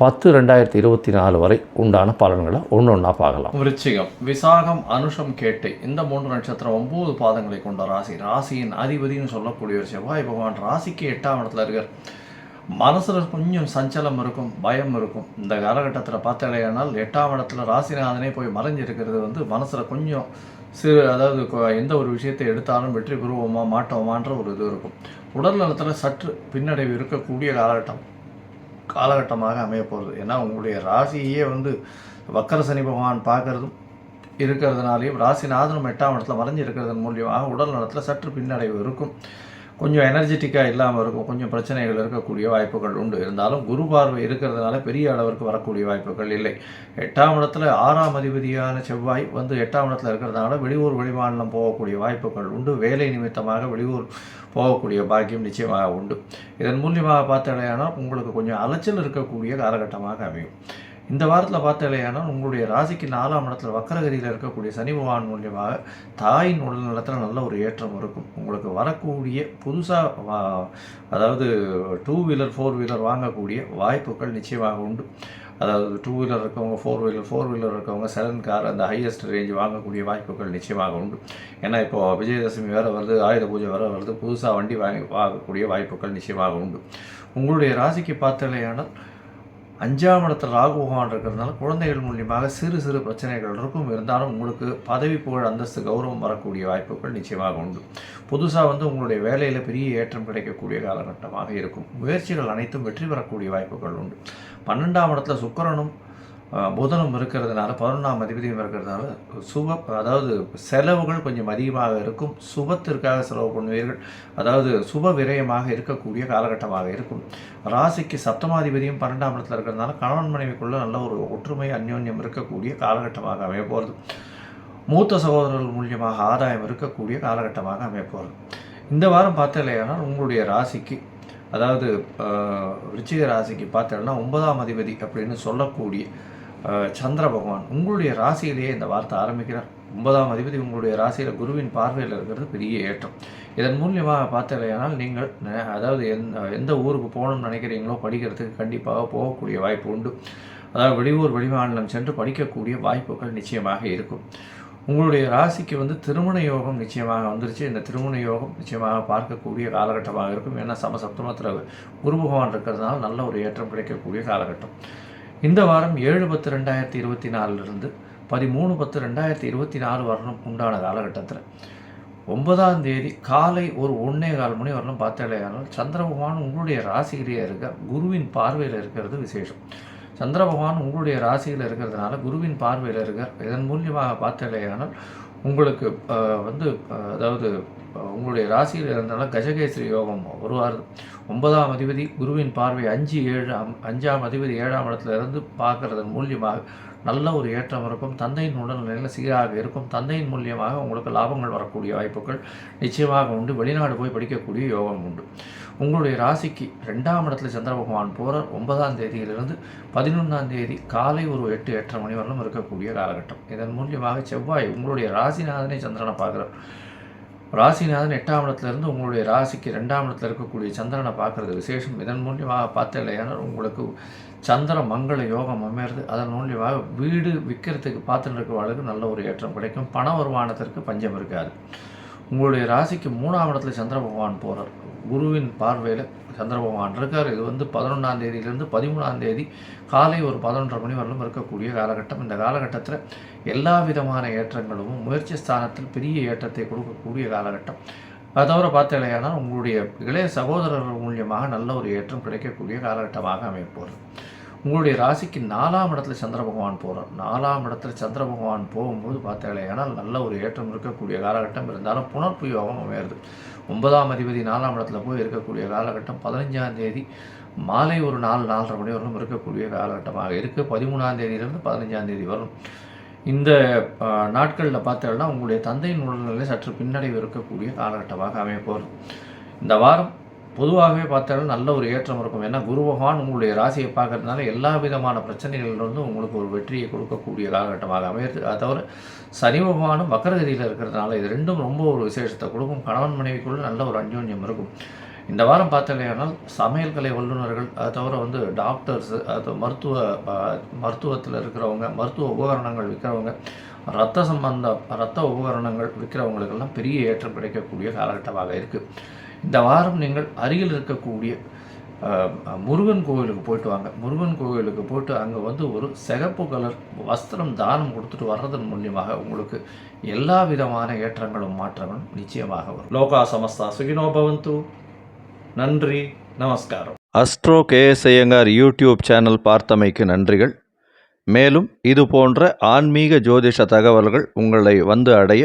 பத்து ரெண்டாயிரத்தி இருபத்தி நாலு வரை உண்டான பலன்களை ஒன்று ஒன்றா பார்க்கலாம். விருச்சிகம் விசாகம் அனுஷம் கேட்டை இந்த மூன்று நட்சத்திரம் ஒன்பது பாதங்களை கொண்ட ராசி. ராசியின் அதிபதினு சொல்லக்கூடிய ஒரு செவ்வாய் பகவான் ராசிக்கு எட்டாம் இடத்துல இருக்கார். மனசில் கொஞ்சம் சஞ்சலம் இருக்கும் பயம் இருக்கும். இந்த காலகட்டத்தில் பார்த்தாலேயானால் எட்டாம் இடத்துல ராசிநாதனே போய் மறைஞ்சிருக்கிறது வந்து மனசில் கொஞ்சம் சிறு அதாவது எந்த ஒரு விஷயத்தை எடுத்தாலும் வெற்றி பெறுவோமா மாட்டோமான்ற ஒரு இது இருக்கும். உடல் நலத்தில் சற்று பின்னடைவு இருக்கக்கூடிய காலகட்டம். காலகட்டமாக அமைய போகிறது ஏன்னா உங்களுடைய ராசியே வந்து வக்கர சனி பகவான் பார்க்கறதும் இருக்கிறதுனாலையும் ராசிநாதனும் எட்டாம் இடத்துல மறைஞ்சு இருக்கிறதன் மூலியமாக உடல் நலத்தில் சற்று பின்னடைவு இருக்கும். கொஞ்சம் எனர்ஜெட்டிக்காக இல்லாமல் இருக்கும். கொஞ்சம் பிரச்சனைகள் இருக்கக்கூடிய வாய்ப்புகள் உண்டு. இருந்தாலும் குரு பார்வை இருக்கிறதுனால பெரிய அளவிற்கு வரக்கூடிய வாய்ப்புகள் இல்லை. எட்டாம் இடத்துல ஆறாம் அதிபதியான செவ்வாய் வந்து எட்டாம் இடத்துல இருக்கிறதுனால வெளியூர் வெளிமாநிலம் போகக்கூடிய வாய்ப்புகள் உண்டு. வேலை நிமித்தமாக வெளியூர் போகக்கூடிய பாக்கியம் நிச்சயமாக உண்டு. இதன் மூலியமாக பார்த்தாலேயானால் உங்களுக்கு கொஞ்சம் அலைச்சல் இருக்கக்கூடிய காலகட்டமாக அமையும். இந்த வாரத்தில் பார்த்தாலேயானால் உங்களுடைய ராசிக்கு நாலாம் இடத்துல வக்கரகதியில் இருக்கக்கூடிய சனி பகவான் மூலியமாக தாயின் உடல் நலத்தில் நல்ல ஒரு ஏற்றம் இருக்கும். உங்களுக்கு வரக்கூடிய புதுசாக அதாவது டூ வீலர் ஃபோர் வீலர் வாங்கக்கூடிய வாய்ப்புகள் நிச்சயமாக உண்டு. அதாவது டூ வீலர் இருக்கவங்க ஃபோர் வீலர் ஃபோர் வீலர் இருக்கவங்க செவன் கார் அந்த ஹையஸ்ட் ரேஞ்ச் வாங்கக்கூடிய வாய்ப்புகள் நிச்சயமாக உண்டு. ஏன்னா இப்போ விஜயதசமி வேறு வருது ஆயுத பூஜை வேறு வருது புதுசாக வண்டி வாங்கி வாங்கக்கூடிய வாய்ப்புகள் நிச்சயமாக உண்டு. உங்களுடைய ராசிக்கு பார்த்தலையானால் அஞ்சாம் இடத்துல ராகு பகவான் இருக்கிறதுனால குழந்தைகள் மூலியமாக சிறு சிறு பிரச்சனைகள் இருக்கும். இருந்தாலும் உங்களுக்கு பதவி புகழ் அந்தஸ்து கௌரவம் வரக்கூடிய வாய்ப்புகள் நிச்சயமாக உண்டு. புதுசாக வந்து உங்களுடைய வேலையில் பெரிய ஏற்றம் கிடைக்கக்கூடிய காலகட்டமாக இருக்கும். முயற்சிகள் அனைத்தும் வெற்றி பெறக்கூடிய வாய்ப்புகள் உண்டு. பன்னெண்டாம் இடத்துல சுக்கரனும் புதனும் இருக்கிறதுனால பதினொன்றாம் அதிபதியும் இருக்கிறதுனால சுப அதாவது செலவுகள் கொஞ்சம் அதிகமாக இருக்கும். சுபத்திற்காக செலவு பண்ணுவீர்கள். அதாவது சுப விரயமாக இருக்கக்கூடிய காலகட்டமாக இருக்கும். ராசிக்கு சப்தமாதிபதியும் பன்னெண்டாம் இடத்துல இருக்கிறதுனால கணவன் மனைவிக்குள்ள நல்ல ஒரு ஒற்றுமை அந்யோன்யம் இருக்கக்கூடிய காலகட்டமாக அமைய போகிறது மூத்த சகோதரர்கள் மூலியமாக ஆதாயம் இருக்கக்கூடிய காலகட்டமாக அமைய போகிறது இந்த வாரம் பார்த்தலையானால் உங்களுடைய ராசிக்கு அதாவது ஆஹ், விருச்சிக ராசிக்கு பார்த்தோம்னா ஒன்பதாம் அதிபதி அப்படின்னு சொல்லக்கூடிய சந்திர பகவான் உங்களுடைய ராசியிலேயே இந்த வார்த்தை ஆரம்பிக்கிறார். ஒன்பதாம் அதிபதி உங்களுடைய ராசியில் குருவின் பார்வையில் இருக்கிறது பெரிய ஏற்றம். இதன் மூலியமாக பார்த்தலையானால் நீங்கள் அதாவது எந் எந்த ஊருக்கு போகணும்னு நினைக்கிறீங்களோ படிக்கிறதுக்கு கண்டிப்பாக போகக்கூடிய வாய்ப்பு உண்டு. அதாவது வெளியூர் வெளிமாநிலம் சென்று படிக்கக்கூடிய வாய்ப்புகள் நிச்சயமாக இருக்கும். உங்களுடைய ராசிக்கு வந்து திருமண யோகம் நிச்சயமாக வந்துருச்சு. இந்த திருமண யோகம் நிச்சயமாக பார்க்கக்கூடிய காலகட்டமாக இருக்கும். ஏன்னா சமசப்தமத்தில் குரு பகவான் இருக்கிறதுனால நல்ல ஒரு ஏற்றம் கிடைக்கக்கூடிய காலகட்டம். இந்த வாரம் ஏழு பத்து ரெண்டாயிரத்தி இருபத்தி நாலுலேருந்து பதிமூணு பத்து ரெண்டாயிரத்தி இருபத்தி நாலு வரணும் உண்டான காலகட்டத்தில். ஒன்பதாம் தேதி காலை ஒரு ஒன்றே கால் மணி வரலும் பார்த்தாலேயானால் சந்திர பகவான் உங்களுடைய ராசியிலேயே இருக்க குருவின் பார்வையில் இருக்கிறது விசேஷம். சந்திர பகவான் உங்களுடைய ராசியில் இருக்கிறதுனால குருவின் பார்வையில் இருக்கார் இதன் மூலியமாக பார்த்தாலேயானால் உங்களுக்கு வந்து அதாவது உங்களுடைய ராசியில் இருந்தாலும் கஜகேசரி யோகம் வருவார். ஒன்பதாம் அதிபதி குருவின் பார்வை அஞ்சு ஏழு அஞ்சாம் அதிபதி ஏழாம் இடத்துல இருந்து பார்க்கறதன் மூலியமாக நல்ல ஒரு ஏற்றம் இருக்கும். தந்தையின் உடல்நிலையில் சீராக இருக்கும். தந்தையின் மூலியமாக உங்களுக்கு லாபங்கள் வரக்கூடிய வாய்ப்புகள் நிச்சயமாக உண்டு. வெளிநாடு போய் படிக்கக்கூடிய யோகம் உண்டு. உங்களுடைய ராசிக்கு ரெண்டாம் இடத்துல சந்திர பகவான் போகிறார் ஒன்பதாம் தேதியிலிருந்து பதினொன்றாம் தேதி காலை ஒரு எட்டு எட்டரை மணி வரலும் இருக்கக்கூடிய காலகட்டம். இதன் மூலியமாக செவ்வாய் உங்களுடைய ராசிநாதனை சந்திரனை பார்க்குறார். ராசிநாதன் எட்டாம் இடத்துல இருந்து உங்களுடைய ராசிக்கு ரெண்டாம் இடத்துல இருக்கக்கூடிய சந்திரனை பார்க்கறது விசேஷம். இதன் மூலியமாக பார்த்தலையானால் உங்களுக்கு சந்திர மங்கள யோகம் அமையிறது. அதன் மூலியமாக வீடு விற்கிறதுக்கு பார்த்துட்டு இருக்கிறவர்களுக்கு நல்ல ஒரு ஏற்றம் கிடைக்கும். பண வருமானத்திற்கு பஞ்சம் இருக்காது. உங்களுடைய ராசிக்கு மூணாம் இடத்துல சந்திர பகவான் போகிறார் குருவின் பார்வையில் சந்திர பகவான் இருக்கார். இது வந்து பதினொன்றாம் தேதியிலேருந்து பதிமூணாம் தேதி காலை ஒரு பதினொன்றரை மணி வரலும் இருக்கக்கூடிய காலகட்டம். இந்த காலகட்டத்தில் எல்லா விதமான ஏற்றங்களும் முயற்சி ஸ்தானத்தில் பெரிய ஏற்றத்தை கொடுக்கக்கூடிய காலகட்டம். அதை தவிர பார்த்தீங்கன்னா உங்களுடைய இளைய சகோதரர்கள் மூலியமாக நல்ல ஒரு ஏற்றம் கிடைக்கக்கூடிய காலகட்டமாக அமையப்போகிறது உங்களுடைய ராசிக்கு நாலாம் இடத்துல சந்திர பகவான் போகிறார் நாலாம் இடத்துல சந்திர பகவான் போகும்போது பார்த்தீங்கன்னா நல்ல ஒரு ஏற்றம் இருக்கக்கூடிய காலகட்டம் இருந்தாலும் புனர்ப்பு யோகம் அமையிறது. ஒன்பதாம் அதிபதி நாலாம் இடத்துல போய் இருக்கக்கூடிய காலகட்டம் பதினஞ்சாம் தேதி மாலை ஒரு நாலு நாலரை மணி வரலும் இருக்கக்கூடிய காலகட்டமாக இருக்குது பதிமூணாம் தேதியிலிருந்து பதினஞ்சாம் தேதி வரும். இந்த நாட்களில் பார்த்தோம்னா உங்களுடைய தந்தையின் உடல்நிலை சற்று பின்னடைவு இருக்கக்கூடிய காலகட்டமாக அமையப்போகிறது இந்த வாரம் பொதுவாகவே பார்த்தாலும் நல்ல ஒரு ஏற்றம் இருக்கும். ஏன்னா குரு பகவான் உங்களுடைய ராசியை பார்க்கறதுனால எல்லா விதமான பிரச்சனைகளிலிருந்து உங்களுக்கு ஒரு வெற்றியை கொடுக்கக்கூடிய காலகட்டமாக அமையிறது அதை தவிர சனி பகவானும் வக்கரகதியில் இருக்கிறதுனால இது ரெண்டும் ரொம்ப ஒரு விசேஷத்தை கொடுக்கும். கணவன் மனைவிக்குள்ளே நல்ல ஒரு அந்யோன்யம் இருக்கும். இந்த வாரம் பார்த்தலையானால் சமையல் கலை வல்லுநர்கள் அது தவிர வந்து டாக்டர்ஸு அது மருத்துவ மருத்துவத்தில் இருக்கிறவங்க மருத்துவ உபகரணங்கள் விற்கிறவங்க ரத்த சம்பந்த ரத்த உபகரணங்கள் விற்கிறவங்களுக்கெல்லாம் பெரிய ஏற்றம் கிடைக்கக்கூடிய காலகட்டமாக இருக்குது இந்த வாரம் நீங்கள் அருகில் இருக்கக்கூடிய முருகன் கோவிலுக்கு போயிட்டு வாங்க. முருகன் கோவிலுக்கு போயிட்டு அங்கே வந்து ஒரு சிகப்பு கலர் வஸ்திரம் தானம் கொடுத்துட்டு வர்றதன் மூலியமாக உங்களுக்கு எல்லா விதமான ஏற்றங்களும் மாற்றங்களும் நிச்சயமாக வரும். லோகா சமஸ்தா சுகினோ பவந்து. நன்றி நமஸ்காரம். Astro K S Iyengar YouTube channel பார்த்தமைக்கு நன்றிகள். மேலும் இது போன்ற ஆன்மீக ஜோதிஷ தகவல்கள் உங்களை வந்து அடைய